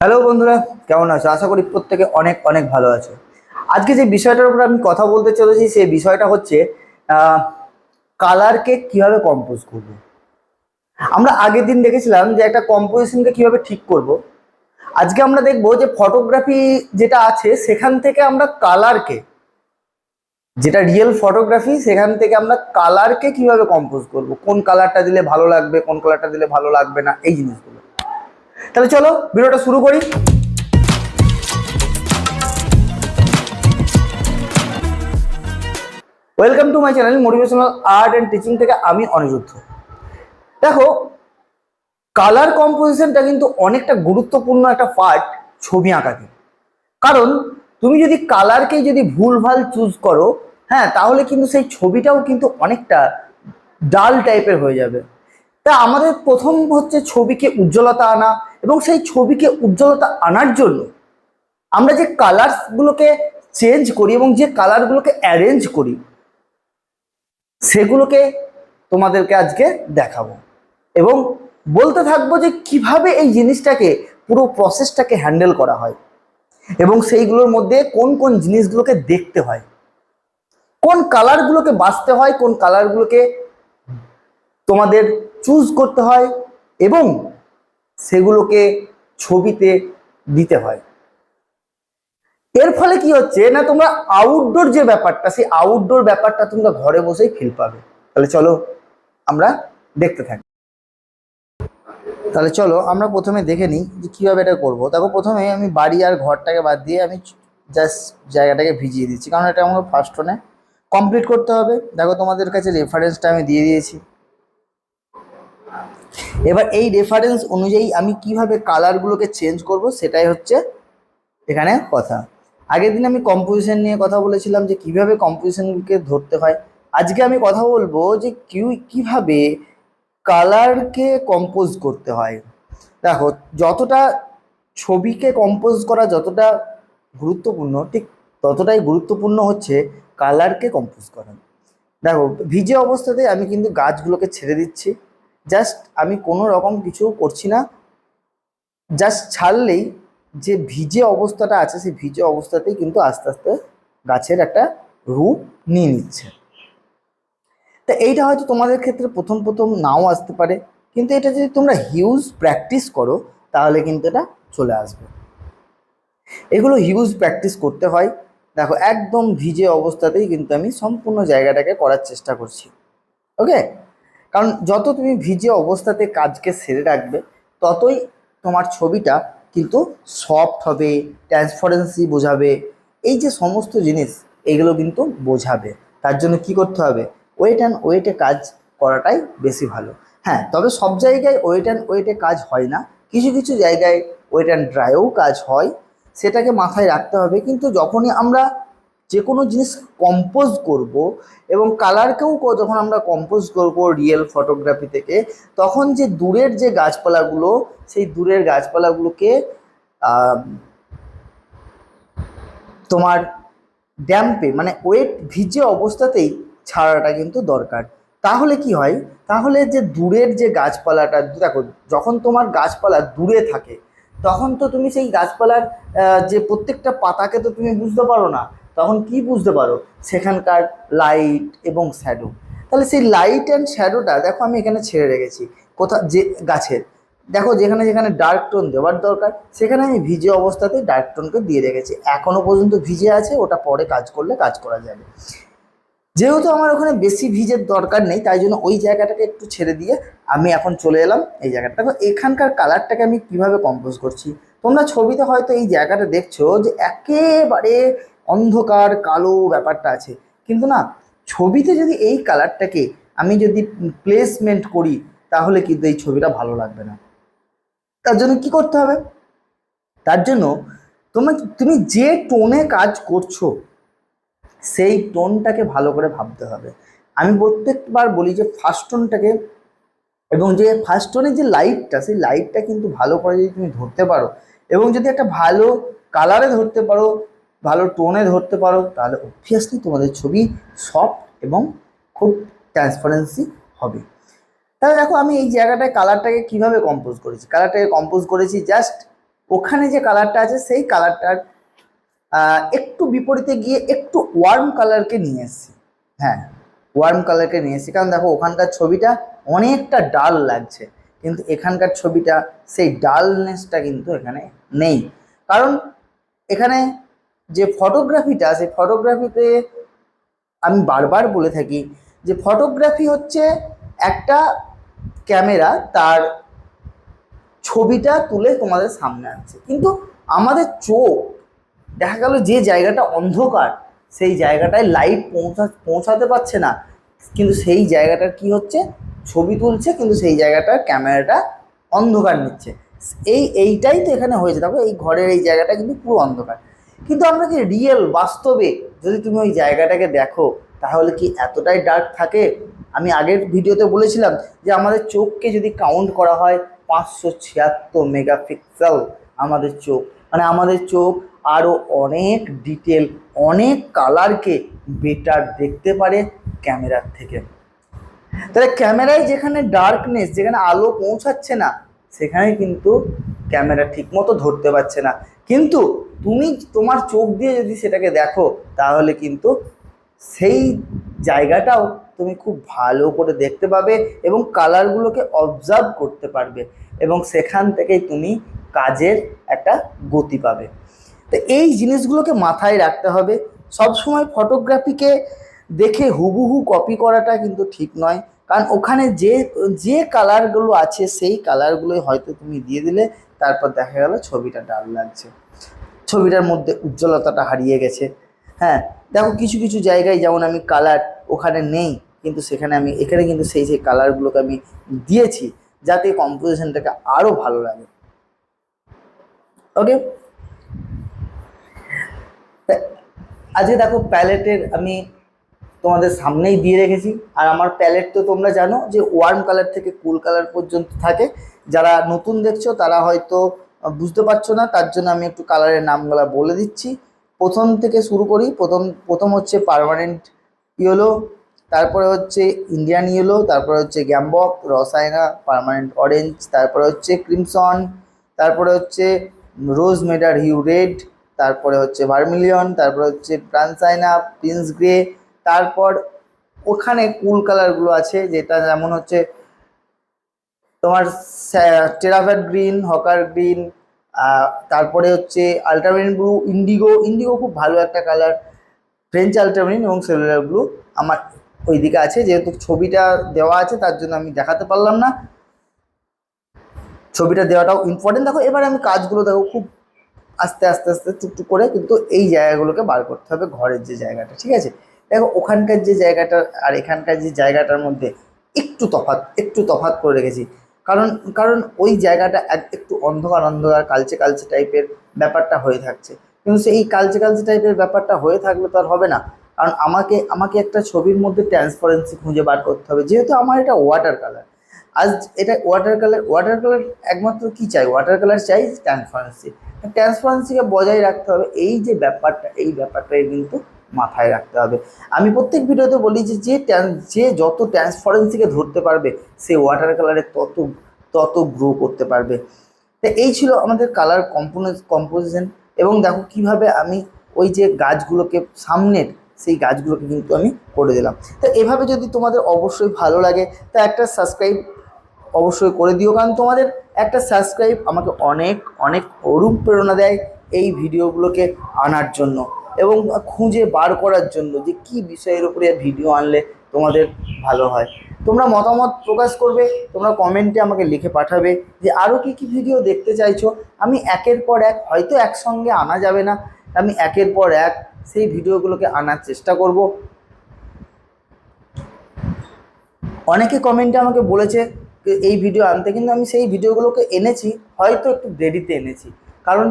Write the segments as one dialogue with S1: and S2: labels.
S1: Hello বন্ধুরা, কেমন আছো? আশা করি প্রত্যেকে অনেক অনেক ভালো আছো। আজকে যে বিষয়টার উপর আমি কথা বলতে চলেছি, সেই বিষয়টা হচ্ছে কালারকে কীভাবে কম্পোজ করব? আমরা আগের দিন দেখেছিলাম যে একটা কম্পোজিশনকে কীভাবে ঠিক করব। আজকে আমরা দেখব যে ফটোগ্রাফি যেটা আছে, সেখান থেকে আমরা কালারকে যেটা রিয়েল ফটোগ্রাফি সেখান থেকে আমরা কালারকে কীভাবে কম্পোজ করব? কোন কালারটা দিলে ভালো লাগবে, কোন কালারটা দিলে ভালো লাগবে না? এই জিনিসগুলো। তাহলে চলো, ভিডিওটা শুরু করি। Welcome to my channel motivational art and teaching থেকে আমি অনিরুদ্ধ। দেখো কালার কম্পোজিশনটা কিন্তু অনেকটা গুরুত্বপূর্ণ একটা পার্ট ছবি আঁকাতে কারণ, তুমি যদি কালারকে যদি ভুলভাল চুজ করো হ্যাঁ তাহলে কিন্তু সেই ছবিটাও কিন্তু অনেকটা ডাল টাইপের হয়ে যাবে। তা আমাদের প্রথম হচ্ছে ছবিকে উজ্জ্বলতা আনা এবং সেই ছবিকে উজ্জ্বলতা আনার জন্য আমরা যে কালারসগুলোকে চেঞ্জ করি এবং যে কালারগুলোকে অ্যারেঞ্জ করি, সেগুলোকে তোমাদেরকে আজকে দেখাবো। এবং বলতে থাকব যে কীভাবে এই জিনিসটাকে, পুরো প্রসেসটাকে হ্যান্ডেল করা হয় এবং সেইগুলোর মধ্যে কোন কোন জিনিসগুলোকে দেখতে হয়। কোন কালারগুলোকে বাঁচতে হয়, কোন কালারগুলোকে তোমাদের চুজ করতে হয় এবং সেগুলোকে ছবিতে দিতে হয়। এর ফলে কি হচ্ছে না, তোমরা আউটডোর যে ব্যাপারটা, সেই আউটডোর ব্যাপারটা তোমরা ঘরে বসেই ফিল পাবে। তাহলে চলো আমরা দেখতে থাকি। তাহলে চলো আমরা প্রথমে দেখে নিই যে কীভাবে এটা করব। দেখো প্রথমে আমি বাড়ি আর ঘরটাকে বাদ দিয়ে আমি জাস্ট জায়গাটাকে ভিজিয়ে দিচ্ছি। কারণ এটা আমাকে ফার্স্ট টোনে কমপ্লিট করতে হবে। দেখো তোমাদের কাছে রেফারেন্সটা আমি দিয়ে দিয়েছি। এবার এই রেফারেন্স অনুযায়ী আমি কীভাবে কালারগুলোকে চেঞ্জ করব সেটাই হচ্ছে এখানে কথা। আগের দিন আমি কম্পোজিশন নিয়ে কথা বলেছিলাম যে কীভাবে কম্পোজিশনকে ধরতে হয়। আজকে আমি কথা বলব যে কি, কীভাবে কালারকে কম্পোজ করতে হয়। দেখো, যতটা ছবিকে কম্পোজ করা যতটা গুরুত্বপূর্ণ, ঠিক ততটাই গুরুত্বপূর্ণ হচ্ছে কালারকে কম্পোজ করা। দেখো, ভিজে অবস্থাতে আমি কিন্তু গাছগুলোকে ছেড়ে দিচ্ছি। জাস্ট আমি কোনো রকম কিছু করছি না। জাস্ট ছাড়লেই যে ভিজে অবস্থাটা আছে, সেই ভিজে অবস্থাতেই কিন্তু আস্তে আস্তে গাছের একটা রূপ নিয়ে নিচ্ছে। তা এইটা হয়তো তোমাদের ক্ষেত্রে প্রথম প্রথম নাও আসতে পারে, কিন্তু এটা যদি তোমরা হিউজ প্র্যাকটিস করো, তাহলে কিন্তু এটা চলে আসবে। এগুলো হিউজ প্র্যাকটিস করতে হয়। দেখো, একদম ভিজে অবস্থাতেই কিন্তু আমি সম্পূর্ণ জায়গাটাকে করার চেষ্টা করছি। ওকে কারণ যত তুমি ভিজে অবস্থাতে কাজকে সেরে রাখবে, ততই তোমার ছবিটা কিন্তু সফট হবে ট্রান্সপারেন্সি বোঝাবে। এই যে সমস্ত জিনিস, এগুলো কিন্তু বোঝাবে। তার জন্য কি করতে হবে? ওয়েট অ্যান্ড ওয়েটে কাজ করাটাই বেশি ভালো। হ্যাঁ তবে সব জায়গায় ওয়েট অ্যান্ড ওয়েটে কাজ হয় না। কিছু কিছু জায়গায় ওয়েট অ্যান্ড ড্রাইও কাজ হয়। সেটাকে মাথায় রাখতে হবে। কিন্তু যখনই আমরা যে কোনো জিনিস কম্পোজ করব এবং কালারকেও যখন আমরা কম্পোজ করব রিয়েল ফটোগ্রাফি থেকে, তখন যে দূরের যে গাছপালাগুলো, সেই দূরের গাছপালাগুলোকে তোমার ড্যাম্পে মানে ওয়েট ভিজে অবস্থাতেই ছাড়াটা কিন্তু দরকার। তাহলে কি হয়? তাহলে যে দূরের যে গাছপালাটা, দেখো, যখন তোমার গাছপালা দূরে থাকে, তখন তো তুমি সেই গাছপালার যে প্রত্যেকটা পাতাকে তো তুমি বুঝতে পারো না। তখন কি বুঝতে পারো? সেখানকার লাইট এবং শ্যাডো তাহলে সেই লাইট অ্যান্ড শ্যাডোটা দেখো আমি এখানে ছেড়ে রেখেছি। কোথা, যে গাছের। দেখো যেখানে যেখানে ডার্ক টোন দেওয়ার দরকার, সেখানে আমি ভিজে অবস্থাতে ডার্ক টোনকে দিয়ে রেখেছি। এখনও পর্যন্ত ভিজে আছে, ওটা পরে কাজ করলে কাজ করা যাবে। যেহেতু আমার ওখানে বেশি ভিজের দরকার নেই, তাই জন্য ওই জায়গাটাকে একটু ছেড়ে দিয়ে আমি এখন চলে এলাম এই জায়গাটা। দেখো, এখানকার কালারটাকে আমি কীভাবে কম্পোজ করছি? তোমরা ছবিতে হয়তো এই জায়গাটা দেখছ যে একেবারে অন্ধকার, কালো ব্যাপারটা আছে। কিন্তু না, ছবিতে যদি এই কালারটাকে আমি যদি প্লেসমেন্ট করি, তাহলে কিন্তু এই ছবিটা ভালো লাগবে না। তার জন্য কি করতে হবে? তার জন্য তোমার তুমি যে টোনে কাজ করছ, সেই টোনটাকে ভালো করে ভাবতে হবে। আমি প্রত্যেকবার বলি যে ফার্স্ট টোনটাকে এবং যে ফার্স্ট টোনের যে লাইটটা সেই লাইটটা কিন্তু ভালো করে যদি তুমি ধরতে পারো এবং যদি একটা ভালো কালারে ধরতে পারো ভালো টোনে ধরতে পারো, তাহলে অবভিয়াসলি তোমাদের ছবি সফট এবং খুব ট্রান্সপারেন্সি হবে। তাহলে দেখো, আমি এই জায়গাটায় কালারটাকে কীভাবে কম্পোজ করেছি? কালারটাকে কম্পোজ করেছি জাস্ট ওখানে যে কালারটা আছে, সেই কালারটার একটু বিপরীতে গিয়ে একটু ওয়ার্ম কালারকে নিয়ে এসেছি। হ্যাঁ ওয়ার্ম কালারকে নিয়ে এসেছি। কারণ দেখো, ওখানকার ছবিটা অনেকটা ডাল লাগছে, কিন্তু এখানকার ছবিটা, সেই ডালনেসটা কিন্তু এখানে নেই। কারণ এখানে যে ফটোগ্রাফিটা সেই ফটোগ্রাফিতে আমি বারবার বলে থাকি যে ফটোগ্রাফি হচ্ছে একটা ক্যামেরা তার ছবিটা তুলে তোমাদের সামনে আনছে। কিন্তু আমাদের চোখ, দেখা গেল যে জায়গাটা অন্ধকার, সেই জায়গাটায় লাইট পৌঁছা, পৌঁছাতে পারছে না। কিন্তু সেই জায়গাটার কি হচ্ছে? ছবি তুলছে, কিন্তু সেই জায়গাটার ক্যামেরাটা অন্ধকার নিচ্ছে। এই, এইটাই তো এখানে হয়েছে। দেখো, এই ঘরের এই জায়গাটা কিন্তু পুরো অন্ধকার। কিন্তু আমরা কি রিয়েল বাস্তবে? যদি তুমি ওই জায়গাটাকে দেখো, তাহলে কি এতটাই ডার্ক থাকে? আমি আগের ভিডিওতে বলেছিলাম যে আমাদের চোখকে যদি কাউন্ট করা হয় পাঁচশো ছিয়াত্তর মেগাপিক্সেল আমাদের চোখ। মানে আমাদের চোখ আরও অনেক ডিটেল অনেক কালারকে বেটার দেখতে পারে ক্যামেরার থেকে। তাহলে ক্যামেরায় যেখানে ডার্কনেস যেখানে আলো পৌঁছাচ্ছে না, সেখানে কিন্তু ক্যামেরা ঠিকমতো ধরতে পারছে না। কিন্তু তুমি তোমার চোখ দিয়ে যদি সেটাকে দেখো, তাহলে কিন্তু সেই জায়গাটাও তুমি খুব ভালো করে দেখতে পাবে এবং কালারগুলোকে অবজার্ভ করতে পারবে এবং সেখান থেকেই তুমি কাজের একটা গতি পাবে। তো এই জিনিসগুলোকে মাথায় রাখতে হবে। সবসময় ফটোগ্রাফিকে দেখে হুবহু কপি করাটা কিন্তু ঠিক নয়। কারণ ওখানে যে যে কালারগুলো আছে, সেই কালারগুলোই হয়তো তুমি দিয়ে দিলে তারপর দেখা গেল ছবিটা ডাল লাগছে। ছবিটার মধ্যে উজ্জ্বলতাটা হারিয়ে গেছে। হ্যাঁ দেখো কিছু কিছু জায়গায় যেমন আমি কালার ওখানে নেই, কিন্তু সেখানে আমি, এখানে কিন্তু সেই সেই কালারগুলোকে আমি দিয়েছি যাতে কম্পোজিশনটাকে আরও ভালো লাগে। ওকে আজকে দেখো প্যালেটের আমি তোমাদের সামনেই দিয়ে রেখেছি। আর আমার প্যালেট তো তোমরা জানো যে ওয়ার্ম কালার থেকে কুল কালার পর্যন্ত থাকে। যারা নতুন দেখছ, তারা হয়তো বুঝতে পারছ না, তার জন্য আমি একটু কালারের নামগুলো বলে দিচ্ছি। প্রথম থেকে শুরু করি, প্রথম প্রথম হচ্ছে পার্মানেন্ট ইয়েলো তারপরে হচ্ছে ইন্ডিয়ান ইয়েলো তারপরে হচ্ছে গ্যাম্বক রসায়না পারমানেন্ট অরেঞ্জ তারপরে হচ্ছে ক্রিমসন তারপরে হচ্ছে রোজ মেডার হিউ রেড তারপরে হচ্ছে ভার্মিলিয়ন তারপরে হচ্ছে ট্রান্সাইনা প্রিন্স গ্রে তারপর ওখানে কুল কালারগুলো আছে, যেটা যেমন হচ্ছে তোমার টেরাভেট গ্রিন হকার গ্রিন তারপরে হচ্ছে আল্ট্রামেরিন ব্লু ইন্ডিগো ইন্ডিগো খুব ভালো একটা কালার ফ্রেঞ্চ আল্ট্রামেরিন এবং সেলুলার ব্লু আমার ওইদিকে আছে, যেহেতু ছবিটা দেওয়া আছে তার জন্য আমি দেখাতে পারলাম না। ছবিটা দেওয়াটাও ইম্পর্টেন্ট দেখো, এবার আমি কাজগুলো দেখো, খুব আস্তে আস্তে আস্তে, টুকটুক করে কিন্তু এই জায়গাগুলোকে বার করতে হবে, ঘরের যে জায়গাটা, ঠিক আছে? দেখো, ওখানকার যে জায়গাটা আর এখানকার যে জায়গাটার মধ্যে একটু তফাৎ একটু তফাৎ করে রেখেছি। কারণ কারণ ওই জায়গাটা এক- একটু অন্ধকার অন্ধকার, কালচে কালচে টাইপের ব্যাপারটা হয়ে থাকছে। কিন্তু সেই কালচে কালচে টাইপের ব্যাপারটা হয়ে থাকলে তো আর হবে না। কারণ আমাকে আমাকে একটা ছবির মধ্যে ট্রান্সপারেন্সি খুঁজে বার করতে হবে, যেহেতু আমার এটা ওয়াটার কালার আজ এটা ওয়াটার কালার ওয়াটার কালার একমাত্র কি চাই? ওয়াটার কালার চাই ট্রান্সপারেন্সি ট্রান্সপারেন্সিকে বজায় রাখতে হবে। এই যে ব্যাপারটা, এই ব্যাপারটাই কিন্তু মাথায় রাখতে হবে। আমি প্রত্যেক ভিডিওতে বলি যে যে যে যত ট্রান্সপারেন্সিকে ধরতে পারবে, সে ওয়াটার কালারে তত তত গ্রো করতে পারবে। তো এই ছিল আমাদের কালার কম্পোনে কম্পোজিশন এবং দেখো কীভাবে আমি ওই যে গাছগুলোকে, সামনের সেই গাছগুলোকে কিন্তু আমি করে দিলাম। তো এভাবে যদি তোমাদের অবশ্যই ভালো লাগে, তা একটা সাবস্ক্রাইব অবশ্যই করে দিও। কারণ তোমাদের একটা সাবস্ক্রাইব আমাকে অনেক অনেক অনুপ্রেরণা দেয় এই ভিডিওগুলোকে আনার জন্য। এবং খুঁজে বার করার জন্য যে কি বিষয়ের উপরে ভিডিও আনলে তোমাদের ভালো হয়। তোমরা মতামত প্রকাশ করবে, তোমরা কমেন্টে আমাকে লিখে পাঠাবে যে আরও কী কী ভিডিও দেখতে চাইছো। আমি একের পর এক, হয়তো একসঙ্গে আনা যাবে না, আমি একের পর এক সেই ভিডিওগুলোকে আনার চেষ্টা করব। অনেকে কমেন্টে আমাকে বলেছে এই ভিডিও আনতে, কিন্তু আমি সেই ভিডিওগুলোকে এনেছি, হয়তো একটু দেরিতে এনেছি। কারণ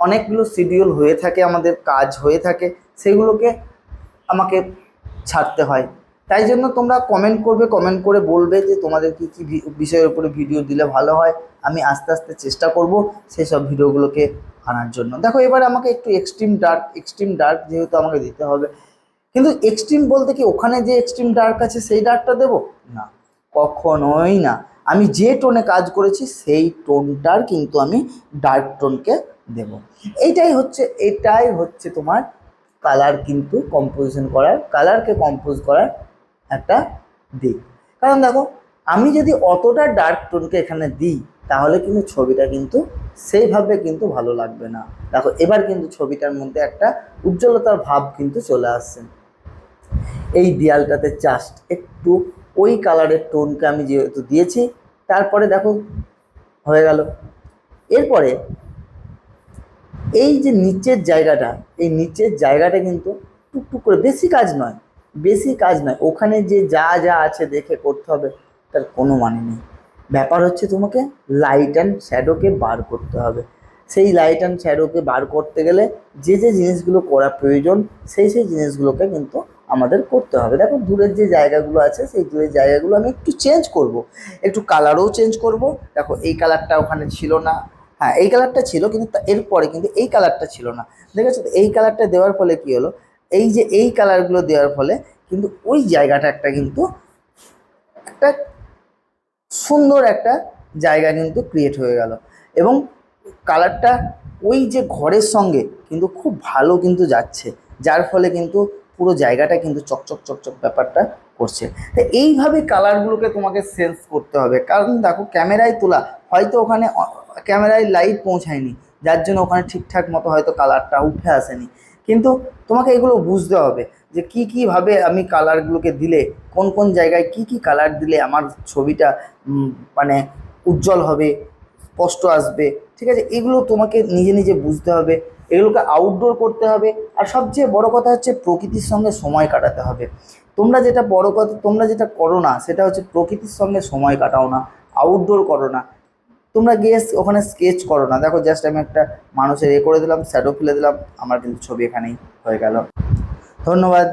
S1: অনেকগুলো শিডিউল হয়ে থাকে, আমাদের কাজ হয়ে থাকে, সেগুলোকে আমাকে ছাড়তে হয়। তাই জন্য তোমরা কমেন্ট করবে কমেন্ট করে বলবে যে তোমাদের কী কী বিষয়ের উপরে ভিডিও দিলে ভালো হয়। আমি আস্তে আস্তে চেষ্টা করব সেই সব ভিডিওগুলোকে আনার জন্য। দেখো, এবার আমাকে একটু এক্সট্রিম ডার্ক এক্সট্রিম ডার্ক যেহেতু আমাকে দিতে হবে। কিন্তু এক্সট্রিম বলতে কি ওখানে যে এক্সট্রিম ডার্ক আছে, সেই ডার্কটা দেবো? না, কখনোই না। আমি যে টোনে কাজ করেছি, সেই টোনটার কিন্তু আমি ডার্ক টোনকে দেব। এইটাই হচ্ছে, এটাই হচ্ছে তোমার কালার কিন্তু কম্পোজিশন করার কালারকে কম্পোজ করার একটা দিক। কারণ দেখো, আমি যদি অতটা ডার্ক টোনকে এখানে দিই, তাহলে কিন্তু ছবিটা কিন্তু সেইভাবে কিন্তু ভালো লাগবে না। দেখো, এবার কিন্তু ছবিটার মধ্যে একটা উজ্জ্বলতার ভাব কিন্তু চলে আসছে। এই দেয়ালটাতে জাস্ট একটু ওই কালারের টোনকে আমি যেহেতু দিয়েছি, তারপরে দেখো হয়ে গেল। এরপরে এই যে নিচের জায়গাটা, এই নিচের জায়গাটা কিন্তু টুকটুক করে বেশি কাজ নয়, বেশি কাজ নয়। ওখানে যে যা যা আছে দেখে করতে হবে, তার কোনো মানে নেই। ব্যাপার হচ্ছে তোমাকে লাইট অ্যান্ড শ্যাডোকে বার করতে হবে। সেই লাইট অ্যান্ড শ্যাডোকে বার করতে গেলে যে যে জিনিসগুলো করা প্রয়োজন, সেই সেই জিনিসগুলোকে কিন্তু আমাদের করতে হবে। দেখো, দূরের যে জায়গাগুলো আছে, সেই দূরের জায়গাগুলো আমি একটু চেঞ্জ করব। একটু কালারও চেঞ্জ করব। দেখো, এই কালারটা ওখানে ছিল না। হ্যাঁ এই কালারটা ছিল, কিন্তু এরপরে কিন্তু এই কালারটা ছিল না। দেখেছ এই কালারটা দেওয়ার ফলে কি হলো? এই যে এই কালারগুলো দেওয়ার ফলে কিন্তু ওই জায়গাটা একটা কিন্তু একটা সুন্দর একটা জায়গা কিন্তু ক্রিয়েট হয়ে গেল। এবং কালারটা ওই যে ঘরের সঙ্গে কিন্তু খুব ভালো কিন্তু যাচ্ছে। যার ফলে কিন্তু পুরো জায়গাটা কিন্তু চকচক চকচক ব্যাপারটা করছে। তো এইভাবে কালারগুলোকে তোমাকে সেন্স করতে হবে। কারণ দেখো, ক্যামেরায় তোলা, হয়তো ওখানে ক্যামেরায় লাইট পৌঁছায়নি। যার জন্য ওখানে ঠিকঠাক মতো হয়তো কালারটা উঠে আসেনি। কিন্তু তোমাকে এগুলো বুঝতে হবে যে কি কীভাবে আমি কালারগুলোকে দিলে, কোন কোন জায়গায় কি কি কালার দিলে আমার ছবিটা মানে উজ্জ্বল হবে। স্পষ্ট আসবে, ঠিক আছে? এগুলো তোমাকে নিজে নিজে বুঝতে হবে, এগুলোকে আউটডোর করতে হবে, আর সবচেয়ে বড় কথা হচ্ছে প্রকৃতির সঙ্গে সময় কাটাতে হবে। তোমরা যেটা বড় কথা, তোমরা যেটা করো না, সেটা হচ্ছে প্রকৃতির সঙ্গে সময় কাটাও না আউটডোর করো না। তোমরা গিয়ে ওখানে স্কেচ করো না। দেখো জাস্ট আমি একটা মানুষের এ করে দিলাম শ্যাডো ফেলে দিলাম, আমার কিন্তু ছবি এখানেই হয়ে গেল। ধন্যবাদ।